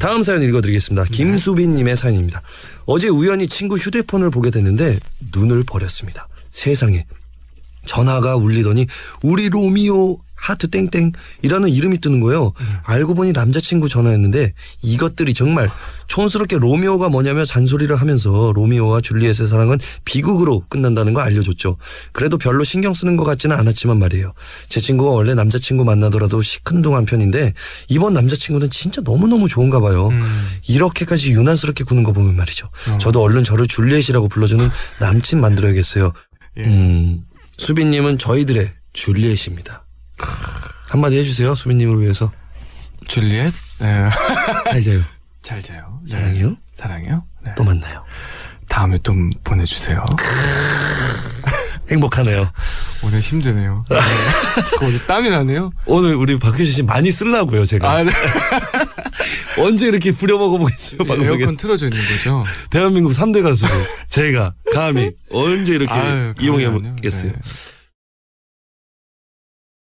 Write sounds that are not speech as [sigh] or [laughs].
다음 사연 읽어드리겠습니다. 김수빈님의 사연입니다. 어제 우연히 친구 휴대폰을 보게 됐는데 눈을 버렸습니다. 세상에 전화가 울리더니 우리 로미오 하트 땡땡 이라는 이름이 뜨는 거예요. 알고 보니 남자친구 전화였는데 이것들이 정말 촌스럽게 로미오가 뭐냐며 잔소리를 하면서 로미오와 줄리엣의 사랑은 비극으로 끝난다는 거 알려줬죠. 그래도 별로 신경 쓰는 것 같지는 않았지만 말이에요. 제 친구가 원래 남자친구 만나더라도 시큰둥한 편인데 이번 남자친구는 진짜 너무너무 좋은가 봐요. 이렇게까지 유난스럽게 구는 거 보면 말이죠. 저도 얼른 저를 줄리엣이라고 불러주는 남친 만들어야겠어요. 예. 음, 수빈님은 저희들의 줄리엣입니다. 한마디 해주세요, 수빈님을 위해서. 줄리엣? 네. 잘 자요. [laughs] 잘 자요. 네. 사랑해요. 사랑해요. 네. 또 만나요. 다음에 또 보내주세요. 행복하네요. [laughs] 오늘 힘드네요. 네. 오늘 땀이 나네요. 오늘 우리 박효신 씨 많이 쓰려고요, 제가. 아, 네. [laughs] 언제 이렇게 부려먹어 보겠어요, 방송에. 에어컨 틀어져 있는 거죠. 대한민국 3대 가수. 제가 감히 언제 이렇게 아유, 이용해. 보겠어요. 네.